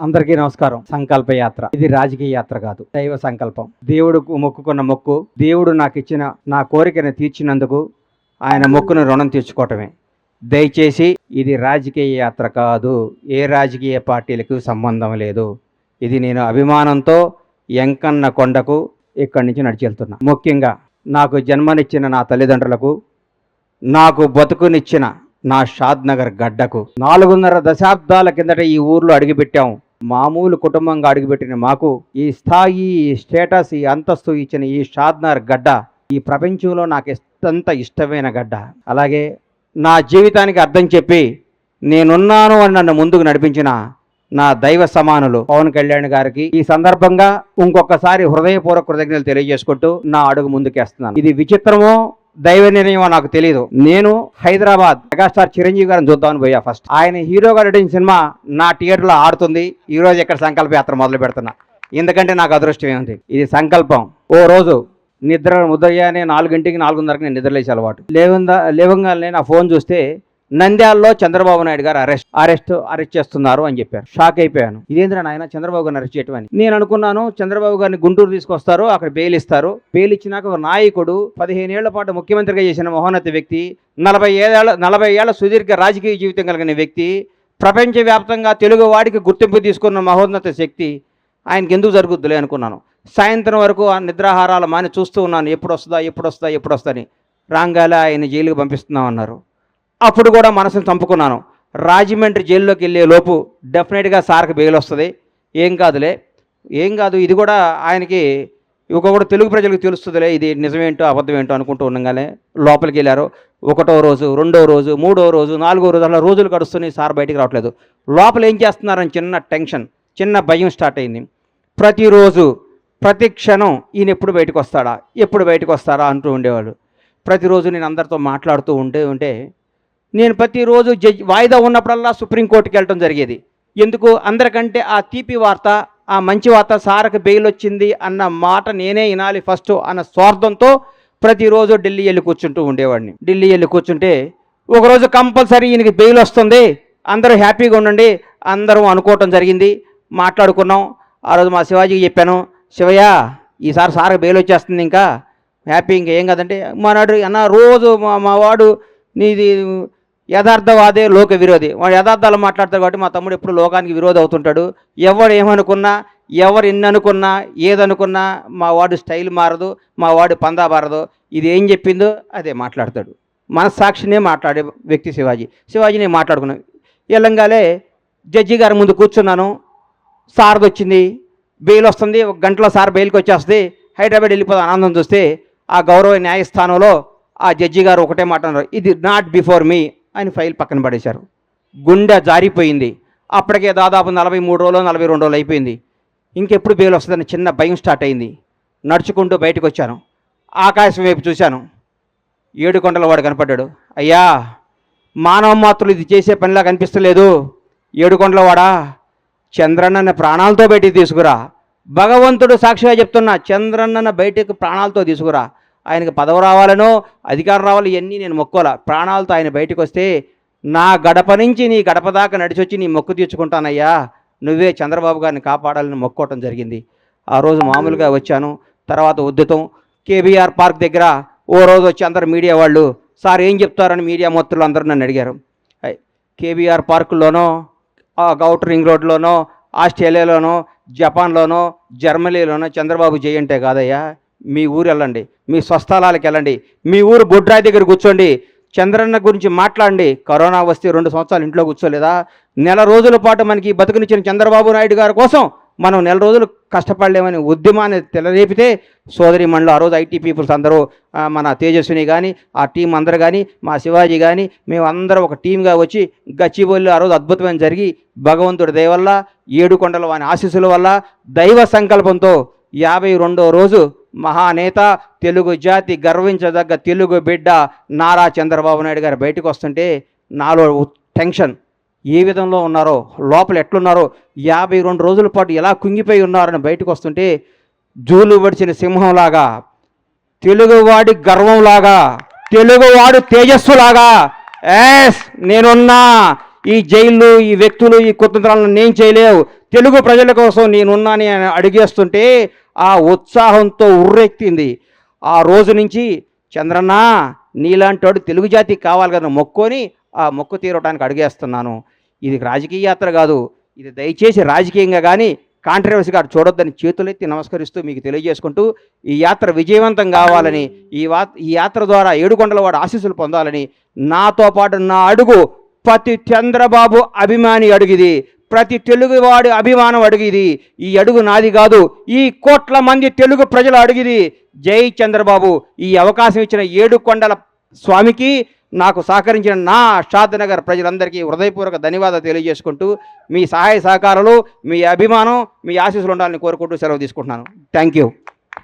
అందరికీ నమస్కారం. సంకల్ప యాత్ర. ఇది రాజకీయ యాత్ర కాదు దైవ సంకల్పం. దేవుడు మొక్కుకున్న మొక్కు దేవుడు నాకు ఇచ్చిన నా కోరికను తీర్చినందుకు ఆయన మొక్కును రుణం తీర్చుకోవటమే. దయచేసి ఇది రాజకీయ యాత్ర కాదు ఏ రాజకీయ పార్టీలకు సంబంధం లేదు. ఇది నేను అభిమానంతో ఎంకన్న కొండకు ఇక్కడి నుంచి నడిచెళ్తున్నా. ముఖ్యంగా నాకు జన్మనిచ్చిన నా తల్లిదండ్రులకు నాకు బతుకునిచ్చిన నా షాద్ నగర్ గడ్డకు. నాలుగున్నర దశాబ్దాల కిందట ఈ ఊర్లో అడిగిపెట్టాము మామూలు కుటుంబంగా అడుగుపెట్టిన మాకు ఈ స్థాయి ఈ స్టేటస్ ఈ అంతస్తు ఇచ్చిన ఈ షాద్నార్ గడ్డ ఈ ప్రపంచంలో నాకు ఎంత ఇష్టమైన గడ్డ. అలాగే నా జీవితానికి అర్థం చెప్పి నేనున్నాను అని నన్ను ముందుకు నడిపించిన నా దైవ సమానులు పవన్ కళ్యాణ్ గారికి ఈ సందర్భంగా ఇంకొకసారి హృదయపూర్వక కృతజ్ఞతలు తెలియజేసుకుంటూ నా అడుగు ముందుకేస్తున్నాను. ఇది విచిత్రమో దైవ నిర్ణయమో నాకు తెలియదు నేను హైదరాబాద్ మెగాస్టార్ చిరంజీవి గారిని చూద్దామని పోయా ఫస్ట్ ఆయన హీరోగా నటించిన సినిమా నా థియేటర్లో ఆడుతుంది. ఈ రోజు ఇక్కడ సంకల్ప యాత్ర మొదలు పెడుతున్నా. ఎందుకంటే నాకు అదృష్టం ఏముంది ఇది సంకల్పం. ఓ రోజు నిద్ర ఉదయాన్నే నాలుగింటికి నాలుగున్నరకి నేను నిద్రలేసే అలవాటు. లేవందా లేవంగానే నా ఫోన్ చూస్తే నంద్యాలలో చంద్రబాబు నాయుడు గారు అరెస్ట్ అరెస్ట్ అరెస్ట్ చేస్తున్నారు అని చెప్పారు. షాక్ అయిపోయాను. ఇదేంద్ర నాయన? చంద్రబాబు గారిని అరెస్ట్ చేయటం అని. నేను అనుకున్నాను చంద్రబాబు గారిని గుంటూరు తీసుకొస్తారు అక్కడ బెయిల్ ఇస్తారు. బెయిల్ ఇచ్చినాక ఒక నాయకుడు పదిహేను ఏళ్ళ పాటు ముఖ్యమంత్రిగా చేసిన మహోన్నత వ్యక్తి నలభై ఏళ్ళ నలభై ఏళ్ళ సుదీర్ఘ రాజకీయ జీవితం కలిగిన వ్యక్తి ప్రపంచవ్యాప్తంగా తెలుగు వాడికి గుర్తింపు తీసుకున్న మహోన్నత శక్తి ఆయనకి ఎందుకు జరుగుద్దులే అనుకున్నాను. సాయంత్రం వరకు ఆ నిద్రాహారాలు మాని చూస్తూ ఉన్నాను. ఎప్పుడు వస్తుందా ఎప్పుడు వస్తుందా ఎప్పుడు వస్తుందని రాంగాలే ఆయన జైలుకి పంపిస్తున్నాం అన్నారు అప్పుడు కూడా మనసును చంపుకున్నాను. రాజమండ్రి జైల్లోకి వెళ్ళే లోపు డెఫినెట్గా సార్కి బెయిల్ వస్తుంది. ఏం కాదులే. ఏం కాదు ఇది కూడా ఆయనకి ఇక కూడా తెలుగు ప్రజలకు తెలుస్తుందిలే ఇది నిజమేంటో అబద్ధమేంటో అనుకుంటూ ఉండగానే లోపలికి వెళ్ళారు. ఒకటో రోజు రెండో రోజు మూడో రోజు నాలుగో రోజు అలా రోజులు గడుస్తున్నాయి సార్ బయటికి రావట్లేదు. లోపల ఏం చేస్తున్నారని చిన్న టెన్షన్ చిన్న భయం స్టార్ట్ అయింది. ప్రతిరోజు ప్రతి క్షణం ఈయన ఎప్పుడు బయటకు వస్తాడా ఎప్పుడు బయటకు వస్తాడా అంటూ ఉండేవాళ్ళు. ప్రతిరోజు నేను అందరితో మాట్లాడుతూ ఉంటే ఉంటే నేను ప్రతిరోజు జడ్జి వాయిదా ఉన్నప్పుడల్లా సుప్రీంకోర్టుకి వెళ్ళటం జరిగేది. ఎందుకు? అందరికంటే ఆ తీపి వార్త ఆ మంచి వార్త సార్కి బెయిల్ వచ్చింది అన్న మాట నేనే వినాలి ఫస్ట్ అన్న స్వార్థంతో ప్రతిరోజు ఢిల్లీ వెళ్ళి కూర్చుంటూ ఉండేవాడిని. ఢిల్లీ వెళ్ళి కూర్చుంటే ఒకరోజు కంపల్సరీ ఈయనకి బెయిల్ వస్తుంది. అందరూ హ్యాపీగా ఉండండి. అందరం అనుకోవటం జరిగింది. మాట్లాడుకున్నాం. ఆ రోజు మా శివాజీకి చెప్పాను శివయ్య ఈసారి సార్కి బెయిల్ వచ్చేస్తుంది ఇంకా. హ్యాపీ ఇంకా ఏం కదంటే మానాడు అన్న రోజు మా మా వాడు నీది యథార్థవాదే లోక విరోధి. వాడు యథార్థాలు మాట్లాడతాడు కాబట్టి మా తమ్ముడు ఎప్పుడు లోకానికి విరోధి అవుతుంటాడు. ఎవరు ఏమనుకున్నా ఎవరు ఎన్ననుకున్నా ఏదనుకున్నా మా వాడు స్టైల్ మారదు మా వాడు పందా మారదు. ఇది ఏం చెప్పిందో అదే మాట్లాడతాడు. మనస్సాక్షినే మాట్లాడే వ్యక్తి శివాజీ. శివాజీ నేను మాట్లాడుకున్నాను ఎల్లంగాలే జడ్జి గారి ముందు కూర్చున్నాను. సార్ది వచ్చింది బెయిల్ వస్తుంది. ఒక గంటలో సార్ బెయిల్కి వచ్చేస్తుంది. హైదరాబాద్ వెళ్ళిపోతే ఆనందం చూస్తే ఆ గౌరవ న్యాయస్థానంలో ఆ జడ్జి గారు ఒకటే మాట అన్నారు. ఇది నాట్ బిఫోర్ మీ ఆయన ఫైల్ పక్కన పడేశారు. గుండె జారిపోయింది. అప్పటికే దాదాపు నలభై మూడు రోజులు నలభై రెండు రోజులు అయిపోయింది. ఇంకెప్పుడు బెయిల్ వస్తుందని చిన్న భయం స్టార్ట్ అయింది. నడుచుకుంటూ బయటకు వచ్చాను. ఆకాశం వైపు చూశాను. ఏడు కొండల వాడు కనపడ్డాడు. అయ్యా మానవ మాత్రులు ఇది చేసే పనిలా కనిపిస్తలేదు. ఏడు కొండల వాడా? చంద్రన్నని ప్రాణాలతో బయటికి తీసుకురా. భగవంతుడు సాక్షిగా చెప్తున్నా చంద్రన్నను బయటకు ప్రాణాలతో తీసుకురా. ఆయనకు పదవి రావాలనో అధికారం రావాలి ఇవన్నీ నేను మొక్కోలా. ప్రాణాలతో ఆయన బయటకు వస్తే నా గడప నుంచి నీ గడప దాకా నడిచొచ్చి నీ మొక్కు తీర్చుకుంటానయ్యా. నువ్వే చంద్రబాబు గారిని కాపాడాలని మొక్కోవటం జరిగింది. ఆ రోజు మామూలుగా వచ్చాను. తర్వాత ఉద్దుతం కేబీఆర్ పార్క్ దగ్గర ఓ రోజు వచ్చి అందరు మీడియా వాళ్ళు సార్ ఏం చెప్తారని మీడియా మొత్తులు అందరూ నన్ను అడిగారు. కేబీఆర్ పార్కులోనో గౌట్ రింగ్ రోడ్లోనో ఆస్ట్రేలియాలోనో జపాన్లోనో జర్మనీలోనో చంద్రబాబు జయంటే కాదయ్యా. మీ ఊరు వెళ్ళండి మీ స్వస్థలాలకు వెళ్ళండి మీ ఊరు బొడ్రాయి దగ్గర కూర్చోండి చంద్రన్న గురించి మాట్లాడండి. కరోనా వస్తే రెండు సంవత్సరాలు ఇంట్లో కూర్చోలేదా? నెల రోజుల పాటు మనకి బతుకునిచ్చిన చంద్రబాబు నాయుడు గారి కోసం మనం నెల రోజులు కష్టపడలేమని ఉద్యమాన్ని తెలరేపితే సోదరి మండలి ఆ రోజు ఐటీ పీపుల్స్ అందరూ మన తేజస్విని కానీ ఆ టీం అందరూ కానీ మా శివాజీ కానీ మేమందరం ఒక టీంగా వచ్చి గచ్చిబోళ్ళు ఆ రోజు అద్భుతమైన జరిగి భగవంతుడి దయ వల్ల ఏడు కొండల వాని ఆశీస్సుల వల్ల దైవ సంకల్పంతో యాభై రెండో రోజు మహానేత తెలుగు జాతి గర్వించదగ్గ తెలుగు బిడ్డ నారా చంద్రబాబు నాయుడు గారు బయటకు వస్తుంటే నాలో టెన్షన్. ఏ విధంలో ఉన్నారో లోపల ఎట్లున్నారో యాభై రెండు రోజుల పాటు ఎలా కుంగిపోయి ఉన్నారని బయటకు వస్తుంటే జూలు వడిచిన సింహంలాగా తెలుగువాడి గర్వంలాగా తెలుగువాడు తేజస్సులాగా ఎస్ నేనున్నా ఈ జైళ్ళు ఈ వ్యక్తులు ఈ కుతంత్రాలను నేను చేయలేవు. తెలుగు ప్రజల కోసం నేనున్నాని అని అడిగేస్తుంటే ఆ ఉత్సాహంతో ఉర్రెక్కింది ఆ రోజు నుంచి చంద్రన్న నీలాంటోడు తెలుగు జాతికి కావాలి కదా మొక్కొని ఆ మొక్కు తీరవడానికి అడిగేస్తున్నాను. ఇది రాజకీయ యాత్ర కాదు. ఇది దయచేసి రాజకీయంగా కానీ కాంట్రవర్సీ గారు చూడొద్దని చేతులెత్తి నమస్కరిస్తూ మీకు తెలియజేసుకుంటూ ఈ యాత్ర విజయవంతం కావాలని ఈ వా ఈ యాత్ర ద్వారా ఏడుకొండల వాడు ఆశీస్సులు పొందాలని నాతో పాటు నా అడుగు ప్రతి చంద్రబాబు అభిమాని అడుగుది. ప్రతి తెలుగువాడి అభిమానం అడిగిది ఈ అడుగు నాది కాదు ఈ కోట్ల మంది తెలుగు ప్రజలు అడిగిది జై చంద్రబాబు ఈ అవకాశం ఇచ్చిన ఏడు కొండల స్వామికి నాకు సహకరించిన నా షాద్నగర్ ప్రజలందరికీ హృదయపూర్వక ధన్యవాదాలు తెలియజేసుకుంటూ మీ సహాయ సహకారాలు మీ అభిమానం మీ ఆశీస్సులు ఉండాలని కోరుకుంటూ సెలవు తీసుకుంటున్నాను. Thank you.